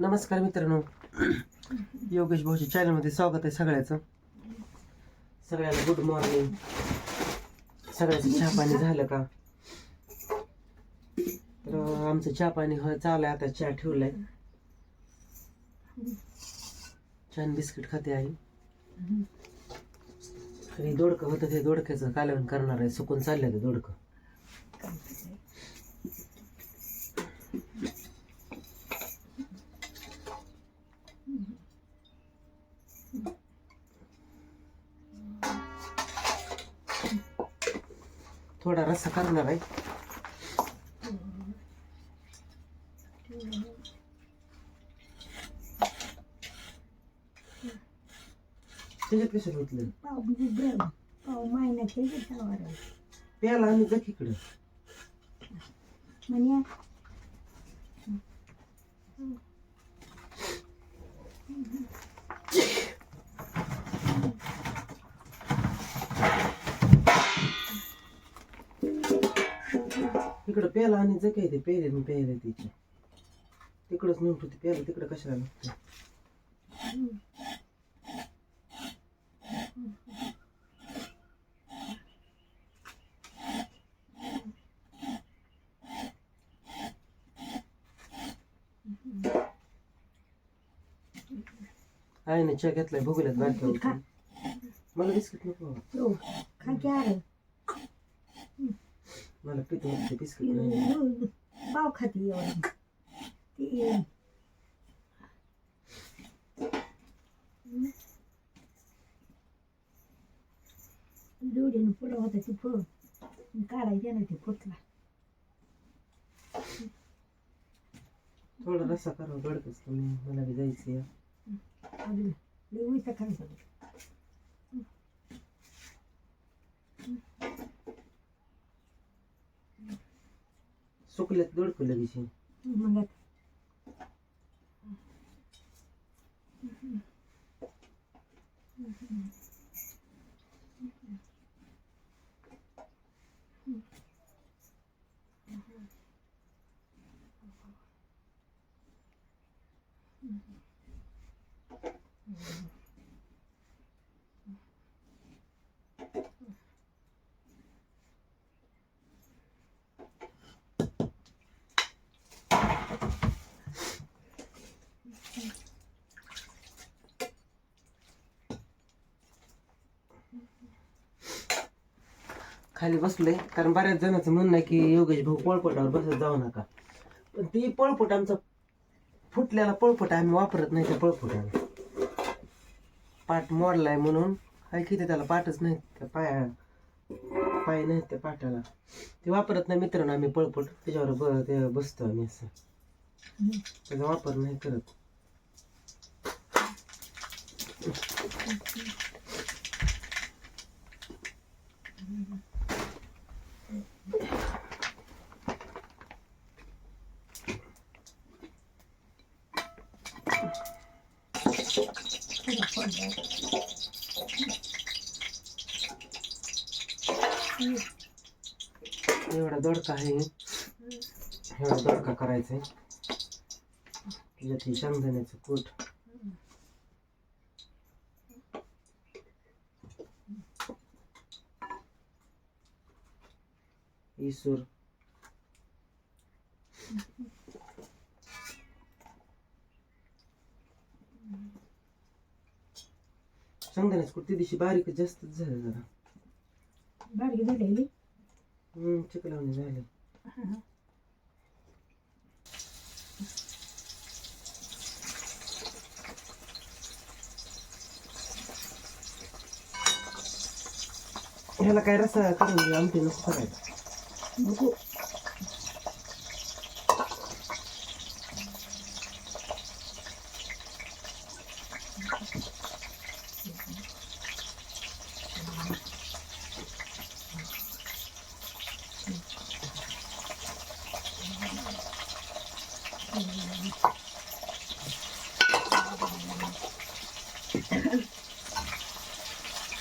नमस्कार मित्रांनो. योगेश भाऊच्या चॅनलमध्ये स्वागत आहे सगळ्याचं. सगळ्याला गुड मॉर्निंग सगळ्याचं चहा पाणी झालं का? तर आमचं चहा पाणी हो चालू आहे आता चहा ठेवलाय. छान बिस्किट खाते आहे आणि दोडकं होतं ते दोडक्याचं कालवण करणार आहे. सुकून चाललं ते दोडकं. रस्सा करणार आहे त्याच्यात कसं होतलं पाव ब्रम पाव महिन्यात हे घेतावर प्याला आणि जखीकडं म्हणजे इकडं प्याला आणि आहे ते पेरे आणि प्यायला तिच्या तिकडंच नेऊन ठेवते प्याला तिकडं कशाला लागतं आहे ना चहा घेतलाय भोगल्यात बारक्या मला बिस्किट नको. हो अरे मला पितो बिस्किट पाव खाती ते जोडीनं पुढं होतं ते फळ. काढायचे ना ते फुटला. थोडा रस्सा करा गडकच तुम्ही मला बी जायचं अजून लिहूचं खायचं सुकल्यात दोडकं लगेच मग खाली बसलोय कारण बऱ्याच जणांचं म्हणणं आहे की योगेश भाऊ पळपटावर बसत जाऊ नका. पण ती पळपट आमचा फुटलेला पळपट आम्ही वापरत नाही त्या पळपटाने. पाठ मोडलाय म्हणून. काय किती त्याला पाठच नाही त्या पाया पाय नाही त्या पाटाला ते वापरत नाही मित्रांनो आम्ही पळपट. त्याच्यावर ब ते बसतो आम्ही असं. त्याचा वापर नाही करत. एवढा दोडका आहे. एवढा दोडका करायचा आहे. त्याच्यात हे शेंगदाण्याचं कूट. इसूर कूट त्या दिवशी बारीक जास्तच झालं जरा. बारकी झालेली? हम्म चिकलावणी झालं. ह्याला काय रसा करून आमटी नको करायचं नको.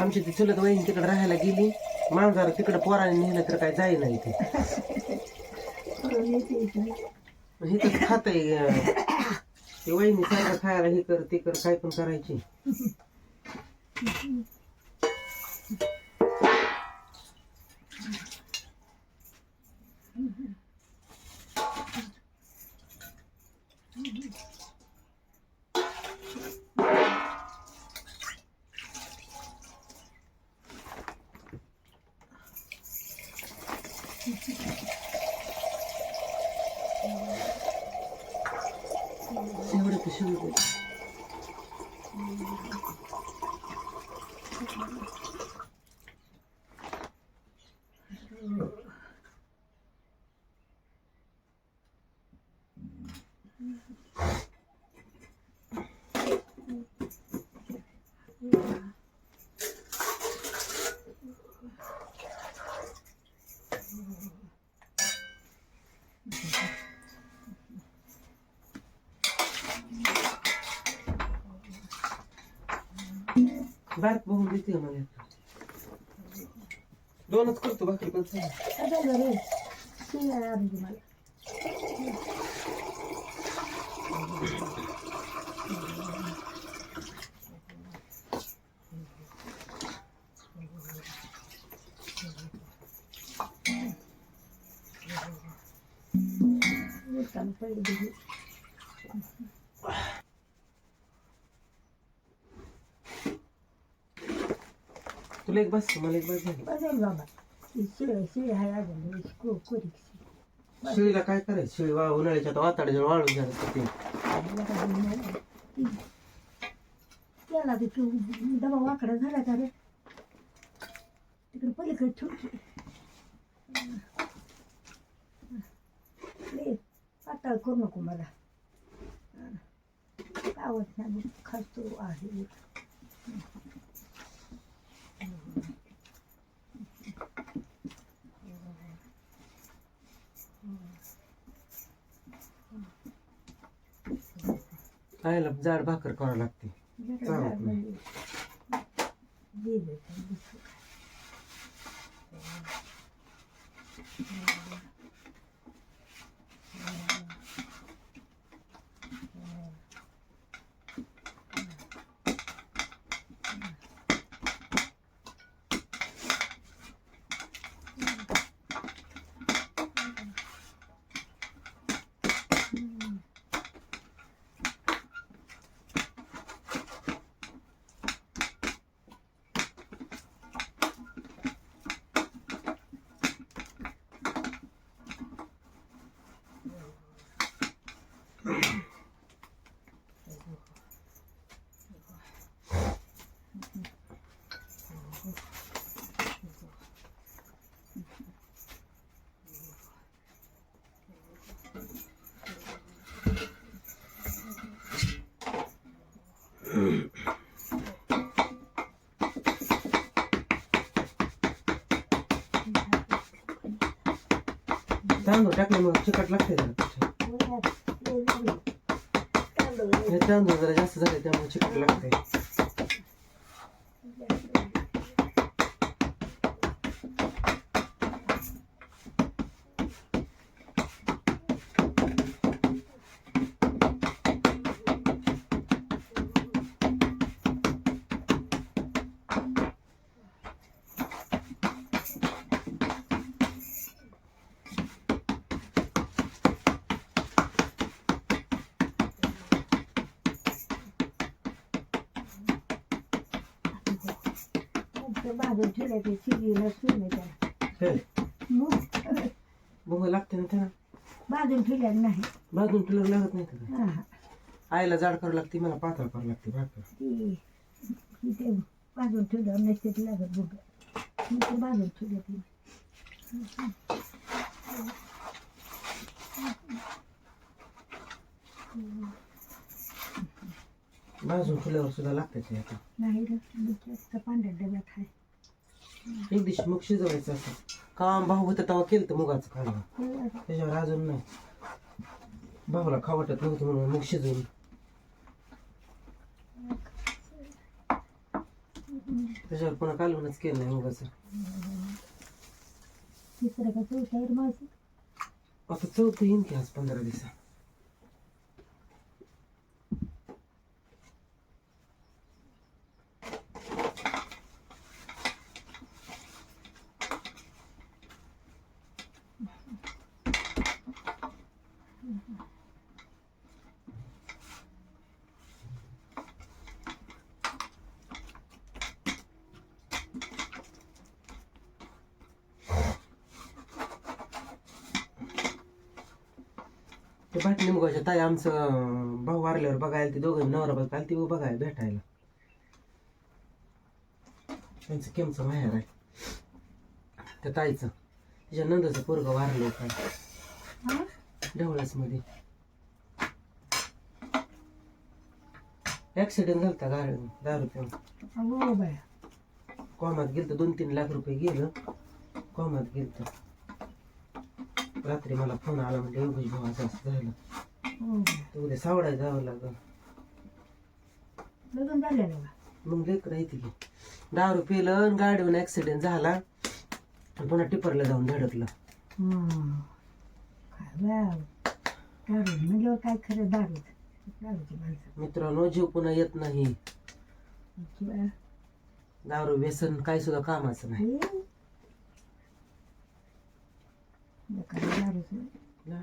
आमची ती चुलत वहिनी तिकडे राहायला गेली. माणसाला तिकडे पोराने नेलं तर काय जाई नाही ते. हे तर खात ते वहिनी सारखं खायला हे कर ते कर काय पण करायची. Thank you. बारीक बघून देते मला? दोनच करतो भाकरी पण झालं तुला एक बस मला एक बस झाली बघेल बाबा. ती शिळे शिळे आहे अजून को शिळीला काय करायचं? शिळी वा उन्हाळ्याच्या वाताड्याच्या वाळून झालं ते. त्याला ते तू डबा वाकडा झाला का रे? तिकडे पलीकडे लय पातळ करू नको मला. आवड नाही खातो आहे. खायला जाड भाकर करावं लागते. चालत नाही. तांदूळ टाकल्यामुळे चिकट लागते जरा हे तांदूळ जरा जास्त झाले त्यामुळे चिकट लागते बाजून ठेवल्या ते शिजीला सुने त्याला मग बघू लागते ना त्याला? बाजून ठेवल्या नाही. भाजून तुला लागत नाही का हा. आईला जाड करावं लागते मला पातळ करावं लागते भाकर ती तिथे बाजून ठेवल्यावर नसते ती लागत बघ. मी ते बाजून ठेवल्या ती भाजून ठेवल्यावर सुद्धा लागते ते आता. नाही दुसऱ्या पांढऱ्या डब्यात आहे. एक दिवशी मग शिजवायचं असं. काम भाऊ होतं तेव्हा केलं तर मुगाचं खाणं. हे त्याच्यावर अजून नाही. भाऊला खाऊ वाटत नव्हतं म्हणून मग शिजवून त्याच्यावर पुन्हा कालवणच केलं नाही मुगाचं. तिसरं का माझं? आता चौथं येईन की आज पंधरा दिवसा ते भाटली मुगाच्या ताई आमचं भाऊ वारल्यावर बघायला ते दोघं नवरा बायको आली ती बघायला भेटायला. त्यांचं केमचं माहेर आहे. त्या ताईचं. तिच्या नंदाचं पोरगं वारलं काय ढवळाच मध्ये ऍक्सिडेंट झालता गाडी दारू पिऊन. कोमात गेलं दोन तीन लाख रुपये गेलं. कोमात गेलं रात्री मला फोन आला म्हणजे योगेश भाऊ असं असं झालं. तर उद्या सावडाय जावं लागलं. लग्न झालेलं का मग लेकर येते की. दारू पिलं आणि गाडीवर ऍक्सिडेंट झाला आणि पुन्हा टिपरला जाऊन धडकलं. हम्म. काय बाया दारू म्हणजे काय खरं दारू? दारूची माणसं. मित्रांनो जीव पुन्हा येत नाही. दारू व्यसन काय सुद्धा कामाचं नाही. हे La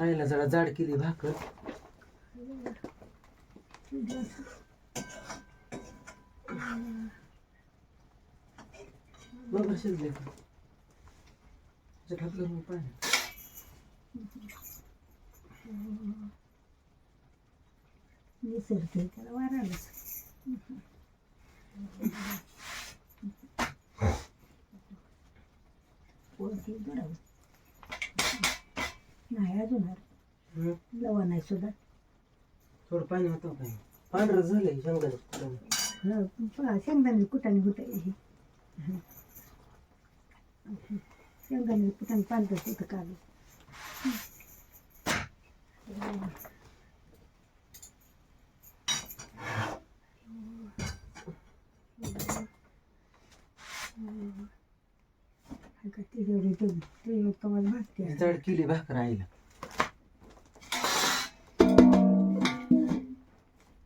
आईला जरा जाड केली भाकर. बरोबर शिजले का त्याच्यात पाणी त्याला नाही अजून आलं. हम्म. लवा नाही सुद्धा. थोडं पाणी होतं का? पांढरं झालंय शेंगदाणे हं, पहा, शेंगदाणे कुटाने होत शेंगदाणे कुटाने पालतं तिथं काढू ते तेवढे ते ते कमाल भागते जाड केली भाकर आईला.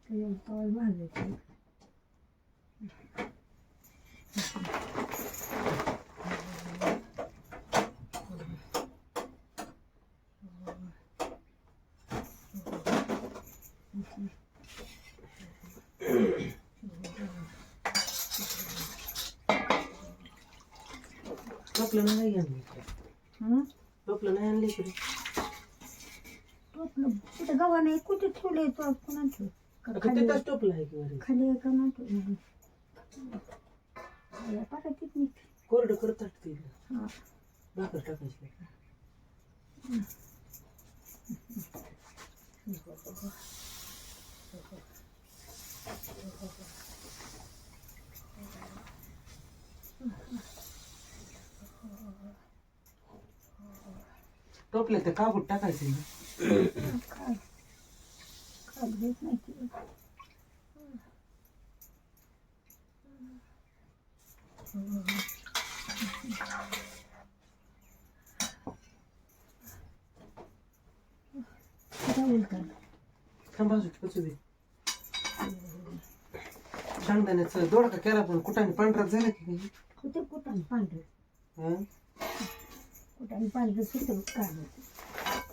ते कमाल भागायचे टोपलं नाही आणली हं? टोपलं नाही आणली इकडे. टोपलं? कुठं गव्हा नाही कुठे ठेवले तो? कोणा ठेव का आता खाली तिथंच टोपलं आहे की वरी खाली आहे का ना ठेव पाठातीत नाही कोरडं करत टाकते हा. भाकर टाकायची टोपलं ते काबूट टाकायचं नाही शेंगदाण्याचं दोडका केला पण कुठाने पांढराच झाला की काही कुठे कुठं पांढरे? हं? कुठं पांढरे सुटं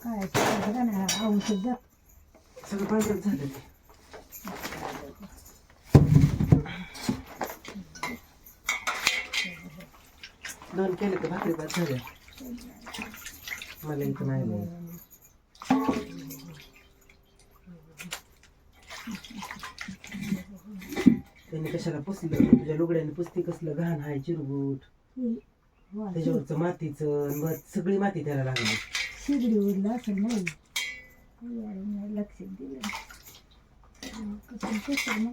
काय काय बघा ना औषध सगळं पांढरच झालं ते. दोन केले तर भाकरी बाद झाल्या. मला इथं नाही. त्यांनी कशाला पुसलं? तुझ्या लुगड्याने पुसती कसलं? घाण आहे चिरगुट त्याच्यावरचं मातीचं सगळी माती त्याला लागली. शिगडी उरला असं नाही. यार, नाही लक्ष दिलं कसं कसं मग?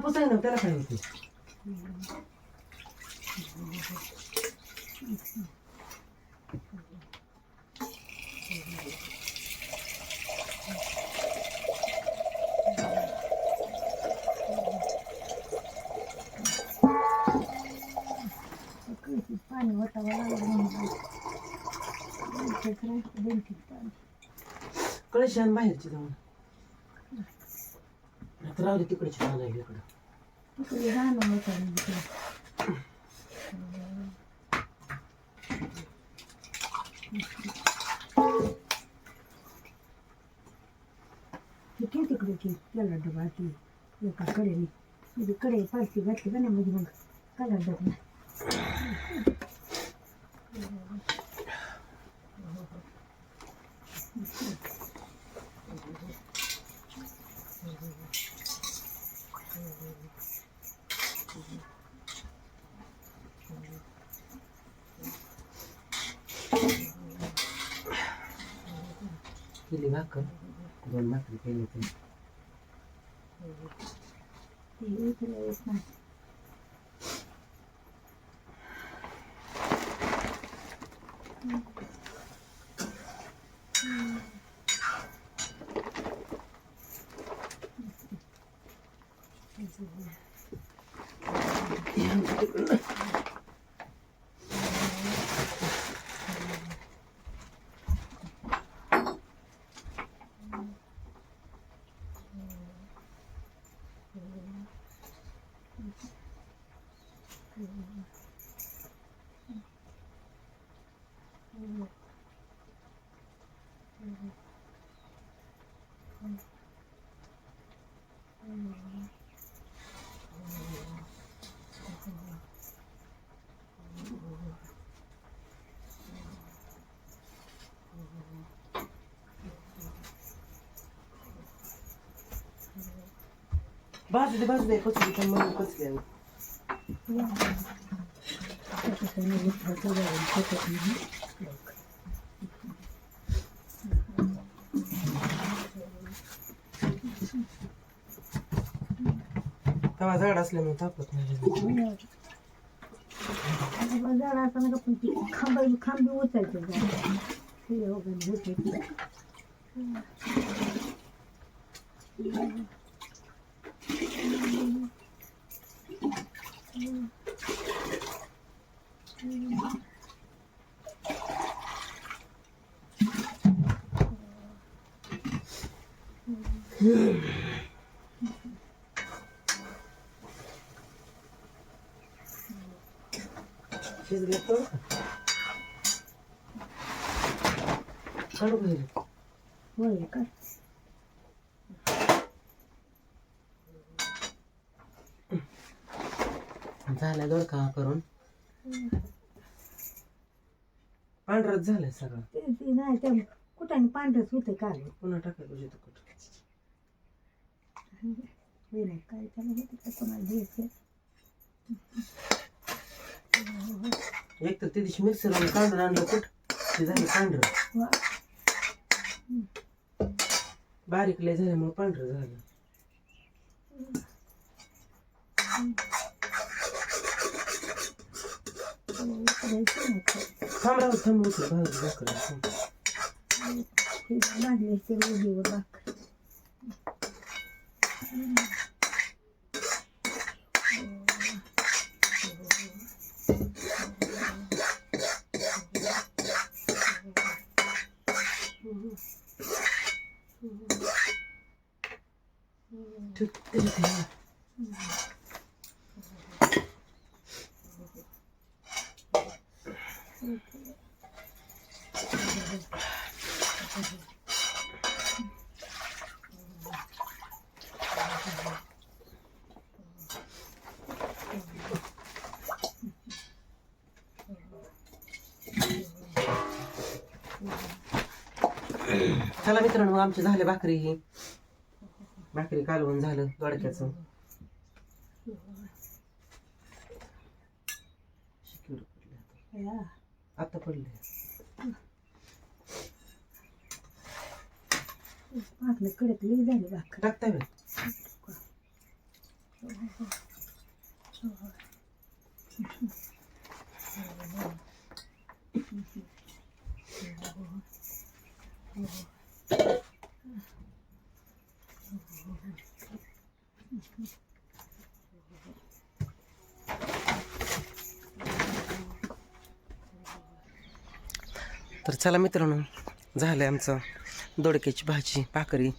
पुसाय ना त्याला काय होते कळशी पाणी तीन पाणी. कळशी आणि बाहेरची जाऊन. आता राहू दे तिकडची पाणी आहे इकडं. तिकडे राहणं होतं म्हणजे ती ठेव तिकडे ती त्याला डबा ती एका कडेने. म्हणजे कडे पालखी घातली का नाही म्हणजे मग? काला डबा. केली भाकर दोन भाकरी केली ते ते इकडे येत नाही बाजू दे बाजू दे तेव्हा झाड असल्यामुळे तापत नाही. झाड असताना का पण ती खांब खांबी उचायचं झाड. ते वगैरे होते ते. शिजले तर काढू घरी होय का झाल्या दोडका करून. पांढरच झालंय सगळं. ते ते नाही त्या कुठं पांढरच होते काल. पुन्हा टाकायला पाहिजे होतं कुठं. हे नाही काय त्याला होते का कोणाला द्यायचं एक तर त्या दिवशी मिक्सरवर काढून आणलं कुठ? ते झालं पांढरं. वा बारीक लय झाल्यामुळे पांढरं झालं. 카메라부터 한번 들어가야 되나 그래서 Ben de seviyorum bak. 두, 이렇게. चला मित्रांनो आमची झाले भाकरी. ही भाकरी कालवून झालं दोडक्याचं. पडले आता. पडले आपलं कडक लई झाली भाकर. टाकता वेळ तर चला मित्रांनो झालं आमचं दोडक्याची भाजी भाकरी.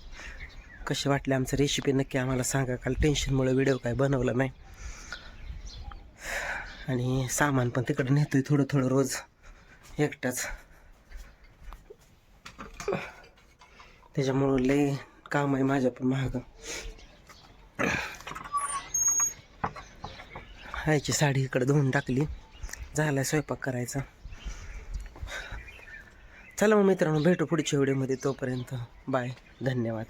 कशी वाटली आमचं रेसिपी नक्की आम्हाला सांगा. काल टेन्शनमुळे व्हिडिओ काय बनवला नाही. आणि सामान पण तिकडं नेतोय थोडं थोडं रोज. एकटाच. त्याच्यामुळं लय काम आहे माझ्या पण महाग आईची साडी इकडं धुवून टाकली. झाला स्वयंपाक करायचा. चला मग मित्रांनो भेटू पुढच्या व्हिडिओमध्ये तोपर्यंत. बाय धन्यवाद.